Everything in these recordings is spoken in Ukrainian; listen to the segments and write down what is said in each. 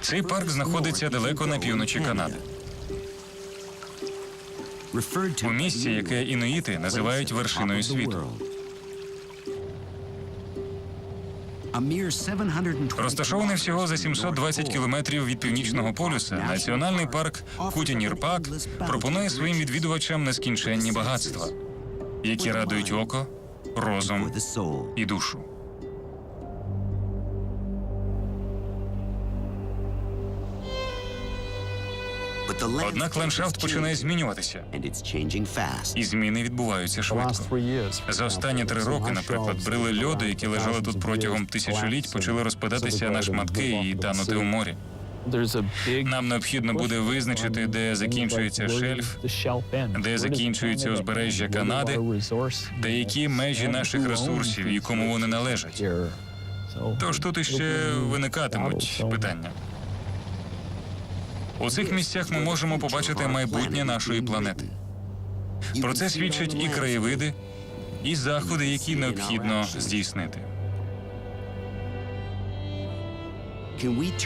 Цей парк знаходиться далеко на півночі Канади, у місці, яке інуїти називають вершиною світу. Розташований всього за 720 кілометрів від північного полюса, національний парк Кутінір-Пак пропонує своїм відвідувачам нескінченні багатства, які радують око, розум і душу. Однак ландшафт починає змінюватися, і зміни відбуваються швидко. За останні три роки, наприклад, брили льоду, які лежали тут протягом тисячоліть, почали розпадатися на шматки і танути у морі. Нам необхідно буде визначити, де закінчується шельф, де закінчується узбережжя Канади, де які межі наших ресурсів і кому вони належать. Тож тут іще виникатимуть питання. У цих місцях ми можемо побачити майбутнє нашої планети. Про це свідчать і краєвиди, і заходи, які необхідно здійснити.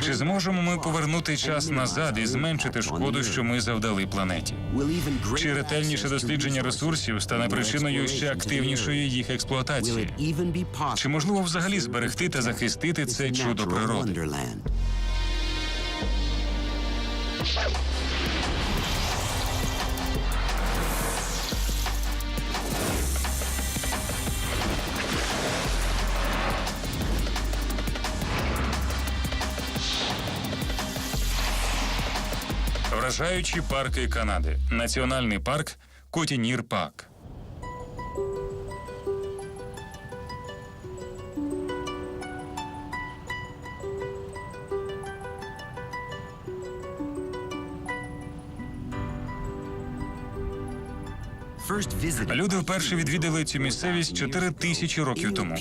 Чи зможемо ми повернути час назад і зменшити шкоду, що ми завдали планеті? Чи ретельніше дослідження ресурсів стане причиною ще активнішої їх експлуатації? Чи можливо взагалі зберегти та захистити це чудо природи? Вражаючі парки Канади. Національний парк Котінір Пак. Люди вперше відвідали цю місцевість 4 тисячі років тому.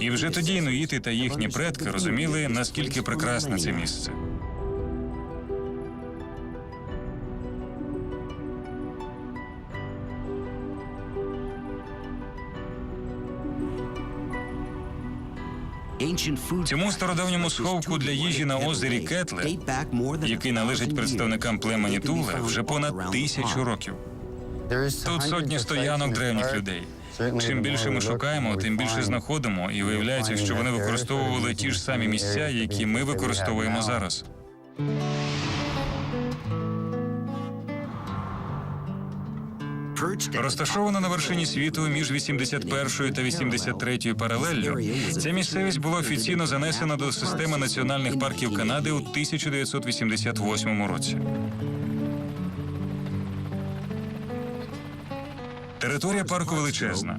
І вже тоді інуїти та їхні предки розуміли, наскільки прекрасне це місце. Цьому стародавньому сховку для їжі на озері Кетле, який належить представникам племені Туле, вже понад тисячу років. Тут сотні стоянок древніх людей. Чим більше ми шукаємо, тим більше знаходимо, і виявляється, що вони використовували ті ж самі місця, які ми використовуємо зараз. Розташована на вершині світу між 81 та 83 паралеллю, ця місцевість була офіційно занесена до системи національних парків Канади у 1988 році. Територія парку величезна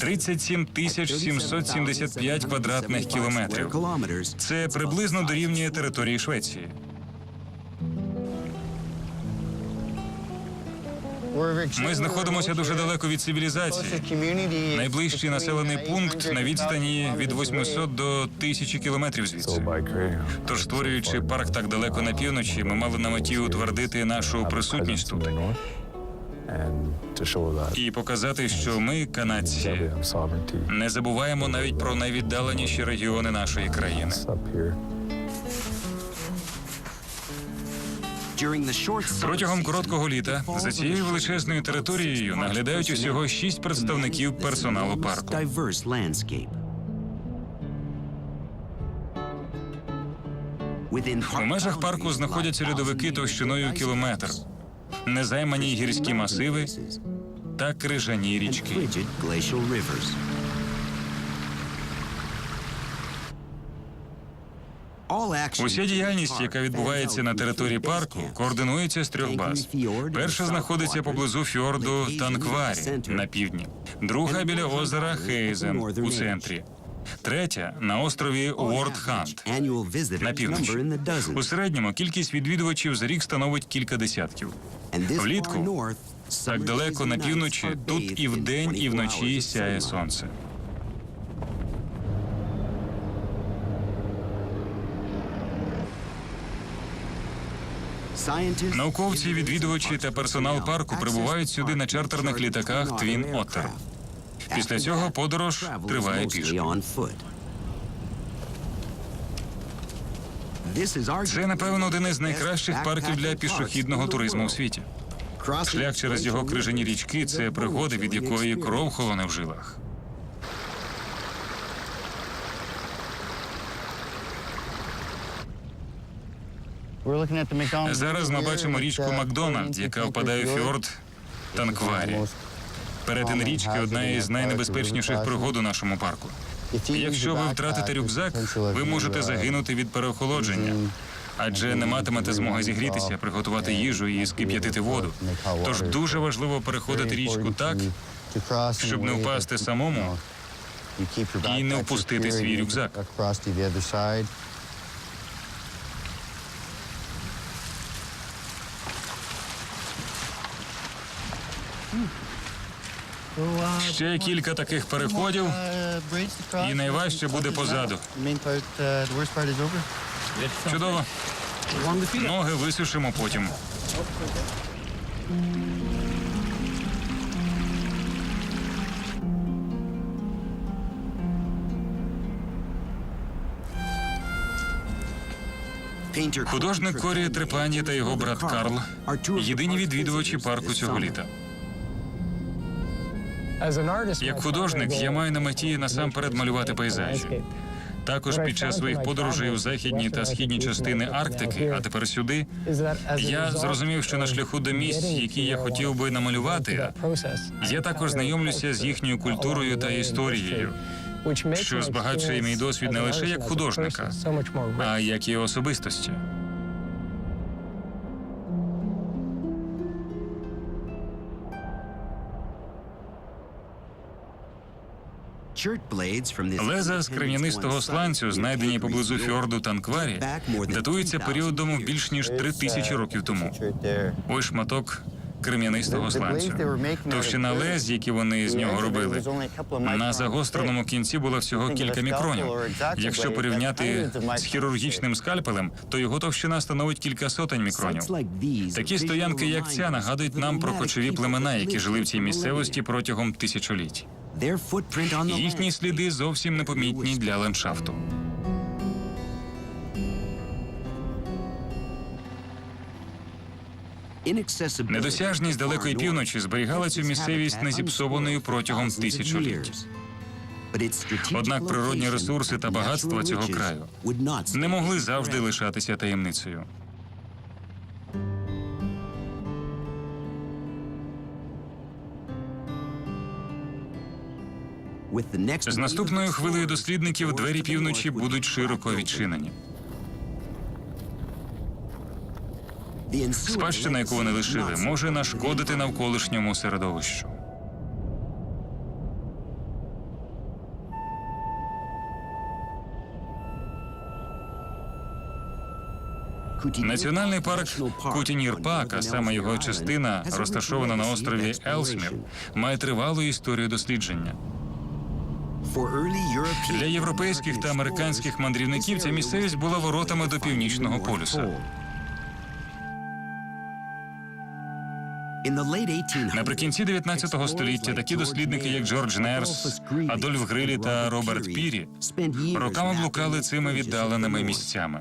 37 тисяч 775 квадратних кілометрів. Це приблизно дорівнює території Швеції. Ми знаходимося дуже далеко від цивілізації. Найближчий населений пункт на відстані від 800 до 1000 кілометрів звідси. Тож, створюючи парк так далеко на півночі, ми мали на меті утвердити нашу присутність тут і показати, що ми, канадці, не забуваємо навіть про найвіддаленіші регіони нашої країни. Протягом короткого літа за цією величезною територією наглядають усього шість представників персоналу парку. У межах парку знаходяться льодовики товщиною кілометр, незаймані гірські масиви та крижані річки. Уся діяльність, яка відбувається на території парку, координується з трьох баз. Перша знаходиться поблизу фьорду Танкварі на півдні, друга біля озера Хейзен у центрі. Третя на острові Уордхант на півночі. У середньому кількість відвідувачів за рік становить кілька десятків. Влітку так далеко на півночі тут і вдень, і вночі сяє сонце. Науковці, відвідувачі та персонал парку прибувають сюди на чартерних літаках Twin Otter. Після цього подорож триває пішки. Це, напевно, один із найкращих парків для пішохідного туризму у світі. Шлях через його крижані річки це пригода, від якої кров холоне в жилах. Зараз ми бачимо річку Макдональд, яка впадає у фьорд Танкварі. Перетин річки одна із найнебезпечніших пригод у нашому парку. Якщо ви втратите рюкзак, ви можете загинути від переохолодження, адже не матимете змоги зігрітися, приготувати їжу і скип'ятити воду. Тож дуже важливо переходити річку так, щоб не впасти самому і не впустити свій рюкзак. Ще кілька таких переходів, і найважче буде позаду. Чудово. Ноги висушимо потім. Художник Корі Трепані та його брат Карл єдині відвідувачі парку цього літа. Як художник, я маю на меті насамперед малювати пейзажі. Також під час своїх подорожей у західні та східні частини Арктики, а тепер сюди, я зрозумів, що на шляху до місць, які я хотів би намалювати, я також знайомлюся з їхньою культурою та історією, що збагачує мій досвід не лише як художника, а як і особистості. Леза з крем'янистого сланцю, знайдені поблизу фьорду Танкварі, датуються періодом більш ніж три тисячі років тому. Ось шматок крем'янистого сланцю. Товщина лез, які вони з нього робили, на загостреному кінці було всього кілька мікронів. Якщо порівняти з хірургічним скальпелем, то його товщина становить кілька сотень мікронів. Такі стоянки, як ця, нагадують нам про кочові племена, які жили в цій місцевості протягом тисячоліть. Їхні сліди зовсім непомітні для ландшафту. Недосяжність далекої півночі зберігала цю місцевість незіпсованою протягом тисячоліть. Однак природні ресурси та багатства цього краю не могли завжди лишатися таємницею. З наступною хвилею дослідників двері півночі будуть широко відчинені. Спадщина, яку вони лишили, може нашкодити навколишньому середовищу. Національний парк Кутінір-Пак, а саме його частина, розташована на острові Елсмір, має тривалу історію дослідження. Для європейських та американських мандрівників ця місцевість була воротами до північного полюса. Наприкінці 19 століття такі дослідники, як Джордж Нерс, Адольф Грилі та Роберт Пірі, роками блукали цими віддаленими місцями.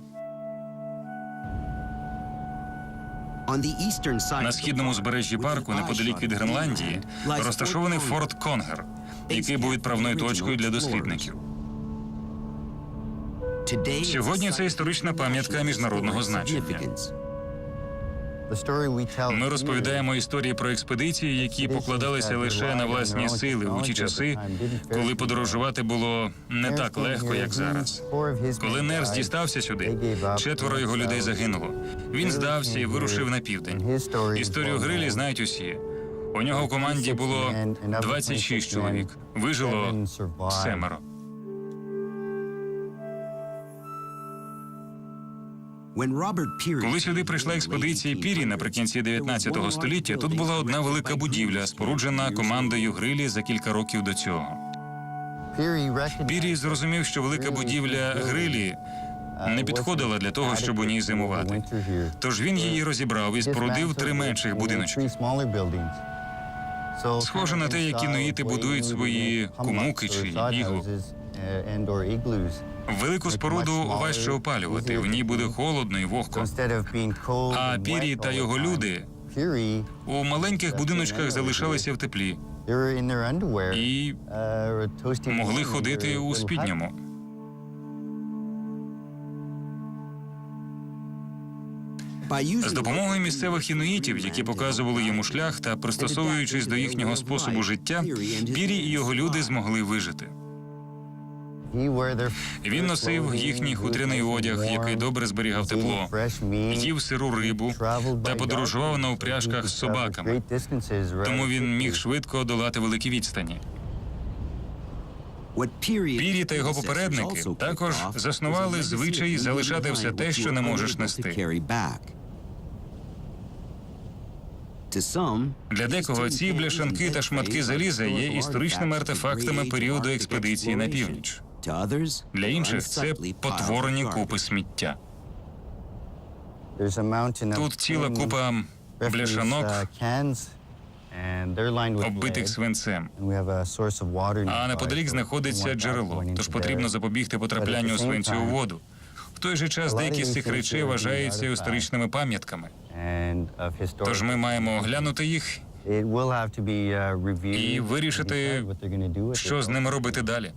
На східному узбережжі парку, неподалік від Гренландії, розташований форт Конгер, який був відправною точкою для дослідників. Сьогодні це історична пам'ятка міжнародного значення. Ми розповідаємо історії про експедиції, які покладалися лише на власні сили у ті часи, коли подорожувати було не так легко, як зараз. Коли Нерс дістався сюди, четверо його людей загинуло. Він здався і вирушив на південь. Історію Грилі знають усі. У нього в команді було 26 чоловік. Вижило семеро. Коли сюди прийшла експедиція Пірі наприкінці 19 століття, тут була одна велика будівля, споруджена командою Грилі за кілька років до цього. Пірі зрозумів, що велика будівля Грилі не підходила для того, щоб у ній зимувати. Тож він її розібрав і спорудив три менших будиночки. Схоже на те, як інуїти будують свої кумуки чи іглу. Велику споруду важче опалювати. В ній буде холодно і вогко. А Пірі та його люди у маленьких будиночках залишалися в теплі і uh, могли ходити у спідньому. З допомогою місцевих інуїтів, які показували йому шлях та пристосовуючись до їхнього способу життя, Пірі і його люди змогли вижити. Він носив їхній хутряний одяг, який добре зберігав тепло, їв сиру рибу та подорожував на упряжках з собаками. Тому він міг швидко долати великі відстані. Пірі та його попередники також заснували звичай залишати все те, що не можеш нести. Для декого ці бляшанки та шматки заліза є історичними артефактами періоду експедиції на північ. Для інших це потворені купи сміття. Тут ціла купа бляшанок, оббитих свинцем. А неподалік знаходиться джерело, тож потрібно запобігти потраплянню свинцю у воду. В той же час деякі з цих речей вважаються історичними пам'ятками. Тож ми маємо оглянути їх і вирішити, що з ними робити далі.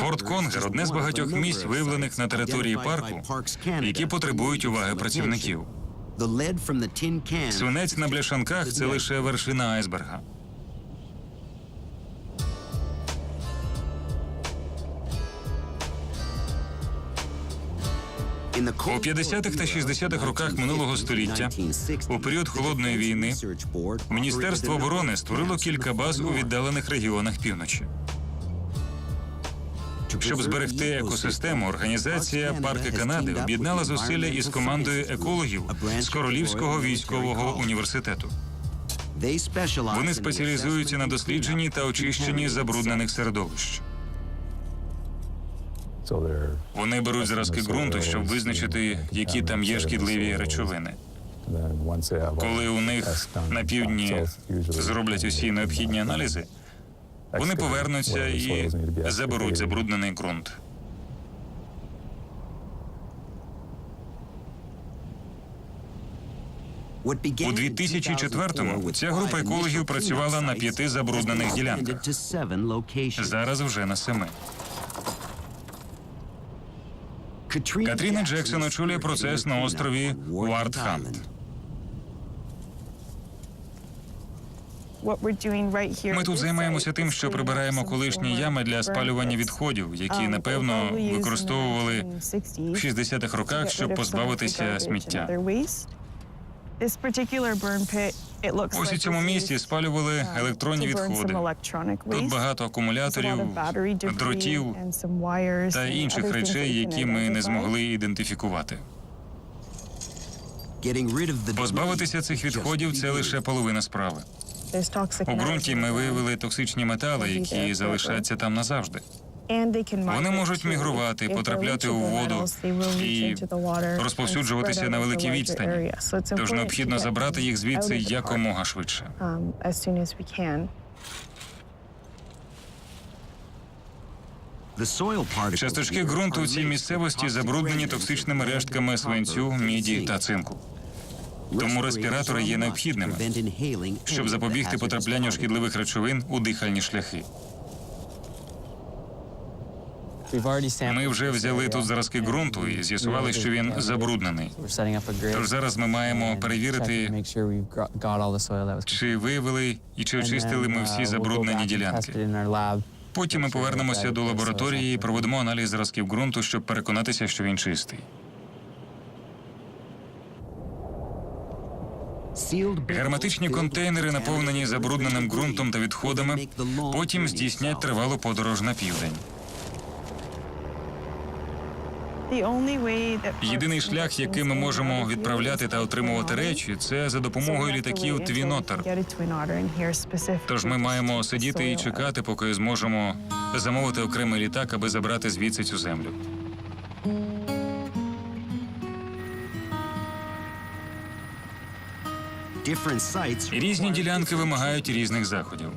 Форт Конгер одне з багатьох місць, виявлених на території парку, які потребують уваги працівників. Свинець на бляшанках це лише вершина айсберга. У 50-х та 60-х роках минулого століття, у період холодної війни, Міністерство оборони створило кілька баз у віддалених регіонах півночі. Щоб зберегти екосистему, організація Парки Канади об'єднала зусилля із командою екологів з Королівського військового університету. Вони спеціалізуються на дослідженні та очищенні забруднених середовищ. Вони беруть зразки ґрунту, щоб визначити, які там є шкідливі речовини. Коли у них на півдні зроблять усі необхідні аналізи, вони повернуться і заберуть забруднений ґрунт. У 2004-му ця група екологів працювала на п'яти забруднених ділянках. Зараз вже на семи. Катріна Джексон очолює процес на острові Уартхант. Ми тут займаємося тим, що прибираємо колишні ями для спалювання відходів, які напевно використовували в 60-х роках, щоб позбавитися сміття. Ось у цьому місці спалювали електронні відходи. Тут багато акумуляторів, дротів та інших речей, які ми не змогли ідентифікувати. Позбавитися цих відходів це лише половина справи. У ґрунті ми виявили токсичні метали, які залишаться там назавжди. Вони можуть мігрувати, потрапляти у воду і розповсюджуватися на великій відстані. Тож необхідно забрати їх звідси якомога швидше. Часточки ґрунту у цій місцевості забруднені токсичними рештками свинцю, міді та цинку. Тому респіратори є необхідними, щоб запобігти потраплянню шкідливих речовин у дихальні шляхи. Ми вже взяли тут зразки ґрунту і з'ясували, що він забруднений. Тож зараз ми маємо перевірити, чи виявили і чи очистили ми всі забруднені ділянки. Потім ми повернемося до лабораторії і проведемо аналіз зразків ґрунту, щоб переконатися, що він чистий. Герметичні контейнери, наповнені забрудненим ґрунтом та відходами, потім здійснять тривалу подорож на південь. Єдиний шлях, яким ми можемо відправляти та отримувати речі, це за допомогою літаків Твінотер. Тож ми маємо сидіти і чекати, поки зможемо замовити окремий літак, аби забрати звідси цю землю. Різні ділянки вимагають різних заходів.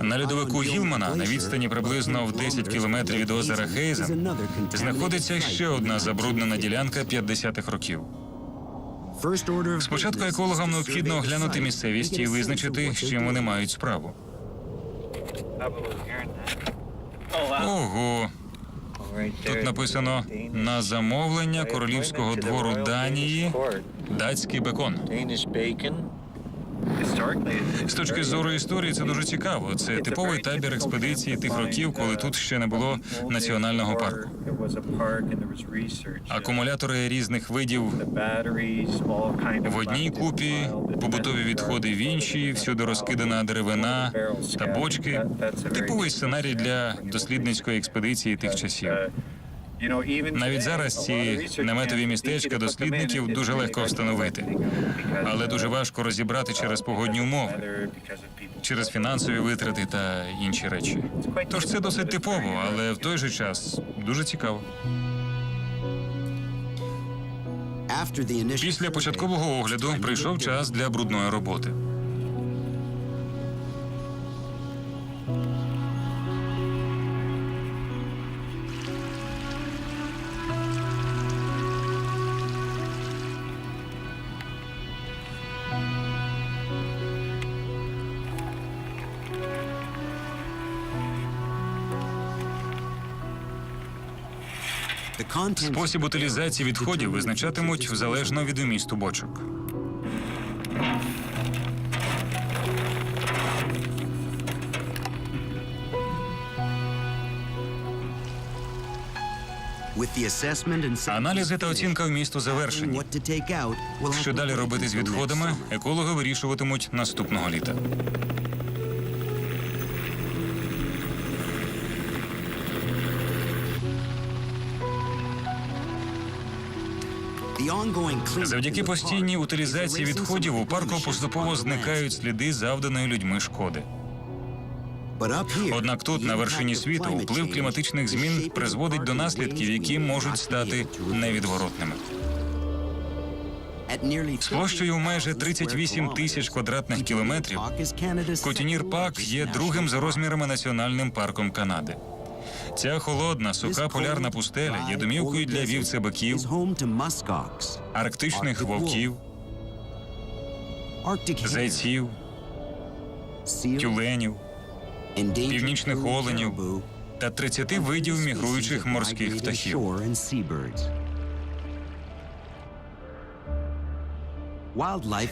На льодовику Гілмана на відстані приблизно в 10 кілометрів від озера Хейзен знаходиться ще одна забруднена ділянка 50-х років. Спочатку екологам необхідно оглянути місцевість і визначити, з чим вони мають справу. Ого, тут написано на замовлення королівського двору Данії датський бекон. З точки зору історії це дуже цікаво. Це типовий табір експедиції тих років, коли тут ще не було національного парку. Акумулятори різних видів в одній купі, побутові відходи в іншій, всюди розкидана деревина та бочки. Типовий сценарій для дослідницької експедиції тих часів. Навіть зараз ці наметові містечка дослідників дуже легко встановити, але дуже важко розібрати через погодні умови, через фінансові витрати та інші речі. Тож це досить типово, але в той же час дуже цікаво. Після початкового огляду прийшов час для брудної роботи. Спосіб утилізації відходів визначатимуть залежно від умісту бочок. Аналізи та оцінка вмісту завершені. Що далі робити з відходами, екологи вирішуватимуть наступного літа. Завдяки постійній утилізації відходів у парку поступово зникають сліди завданої людьми шкоди. Однак тут, на вершині світу, вплив кліматичних змін призводить до наслідків, які можуть стати невідворотними. З площею майже 38 тисяч квадратних кілометрів Котінір Пак є другим за розмірами національним парком Канади. Ця холодна, суха полярна пустеля є домівкою для вівцебиків, арктичних вовків, зайців, тюленів північних оленів та 30 видів мігруючих морських птахів.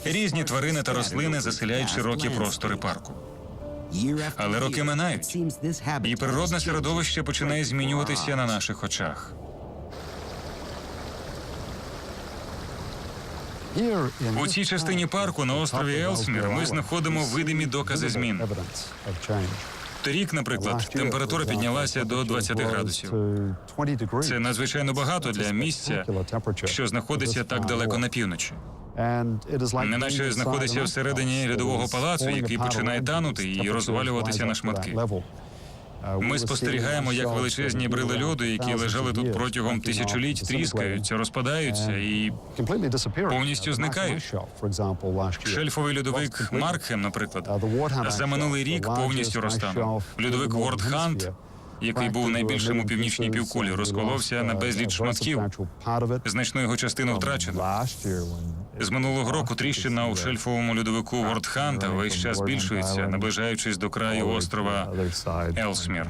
Різні тварини та рослини заселяють широкі простори парку. Але роки минають, і природне середовище починає змінюватися на наших очах. У цій частині парку на острові Елсмір ми знаходимо видимі докази змін. Торік, наприклад, температура піднялася до 20 градусів. Це надзвичайно багато для місця, що знаходиться так далеко на півночі. Неначе знаходиться всередині льодового палацу, який починає танути і розвалюватися на шматки. Ми спостерігаємо, як величезні брили льоду, які лежали тут протягом тисячоліть, тріскаються, розпадаються і повністю зникають. Шельфовий льодовик Маркхем, наприклад, за минулий рік повністю розтанув. Льодовик Вордхант, який був найбільшим у північній півкулі, розколовся на безліч шматків. Значну його частину втрачено. З минулого року тріщина у шельфовому льодовику Вордханта весь час збільшується, наближаючись до краю острова Елсмір.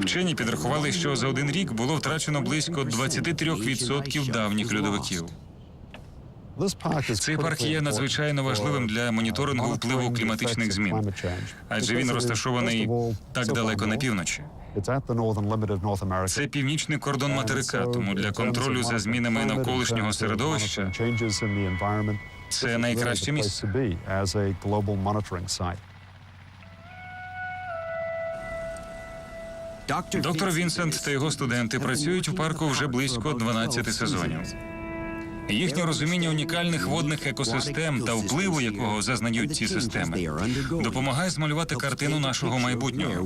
Вчені підрахували, що за один рік було втрачено близько 23% давніх льодовиків. Цей парк є надзвичайно важливим для моніторингу впливу кліматичних змін, адже він розташований так далеко на півночі. Це північний кордон материка, тому для контролю за змінами навколишнього середовища це найкраще місце. Доктор Вінсент та його студенти працюють у парку вже близько 12 сезонів їхнє розуміння унікальних водних екосистем та впливу, якого зазнають ці системи, допомагає змалювати картину нашого майбутнього.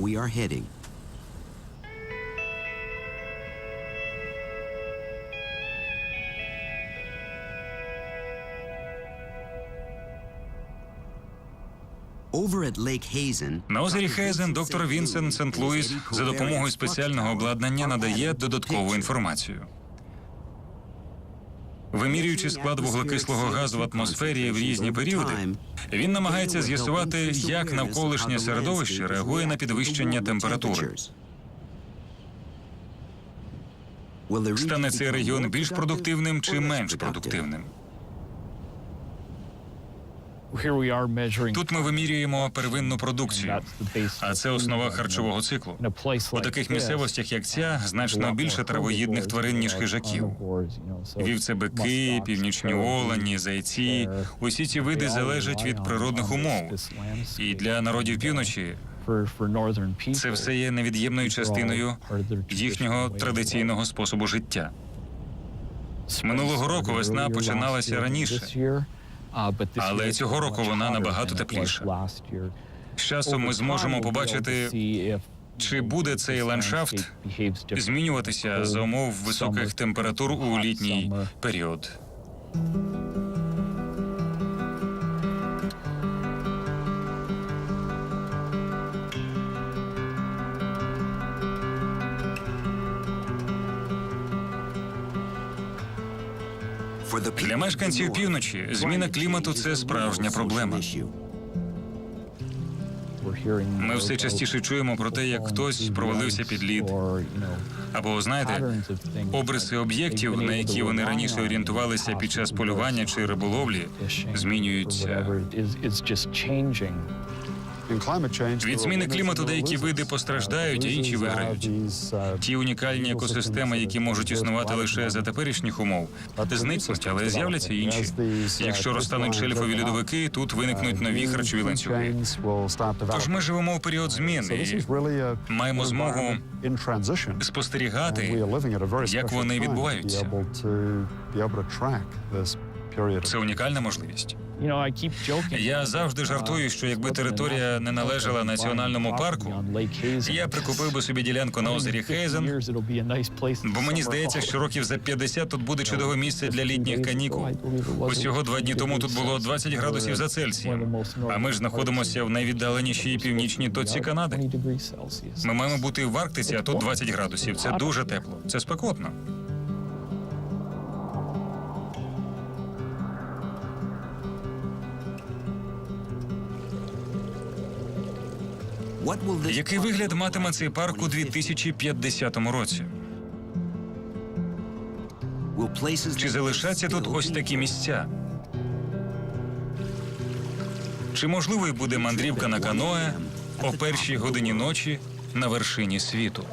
на озері Хейзен доктор Вінсент Сент Луїс за допомогою спеціального обладнання надає додаткову інформацію. Вимірюючи склад вуглекислого газу в атмосфері в різні періоди, він намагається з'ясувати, як навколишнє середовище реагує на підвищення температури. Стане цей регіон більш продуктивним чи менш продуктивним? Тут ми вимірюємо первинну продукцію, а це основа харчового циклу. У таких місцевостях, як ця, значно більше травоїдних тварин, ніж хижаків. Вівцебики, північні олені, зайці усі ці види залежать від природних умов. І для народів півночі це все є невід'ємною частиною їхнього традиційного способу життя. Минулого року весна починалася раніше, але цього року вона набагато тепліша. З часом ми зможемо побачити, чи буде цей ландшафт змінюватися за умов високих температур у літній період. Для мешканців півночі зміна клімату це справжня проблема. Ми все частіше чуємо про те, як хтось провалився під лід. Або знаєте, обриси об'єктів, на які вони раніше орієнтувалися під час полювання чи риболовлі, змінюються. Від зміни клімату деякі види постраждають, а інші виграють. Ті унікальні екосистеми, які можуть існувати лише за теперішніх умов, зникнуть, але з'являться інші. Якщо розтануть шельфові льодовики, тут виникнуть нові харчові ланцюги. Тож ми живемо в період змін і маємо змогу спостерігати, як вони відбуваються. Це унікальна можливість. Я завжди жартую, що якби територія не належала національному парку, я прикупив би собі ділянку на озері Хейзен, бо мені здається, що років за 50 тут буде чудове місце для літніх канікул. Усього два дні тому тут було 20 градусів за Цельсієм, а ми ж знаходимося в найвіддаленішій північній точці Канади. Ми маємо бути в Арктиці, а тут 20 градусів. Це дуже тепло. Це спекотно. Який вигляд матиме цей парк у 2050 році? Чи залишаться тут ось такі місця? Чи можливою буде мандрівка на каное о першій годині ночі на вершині світу?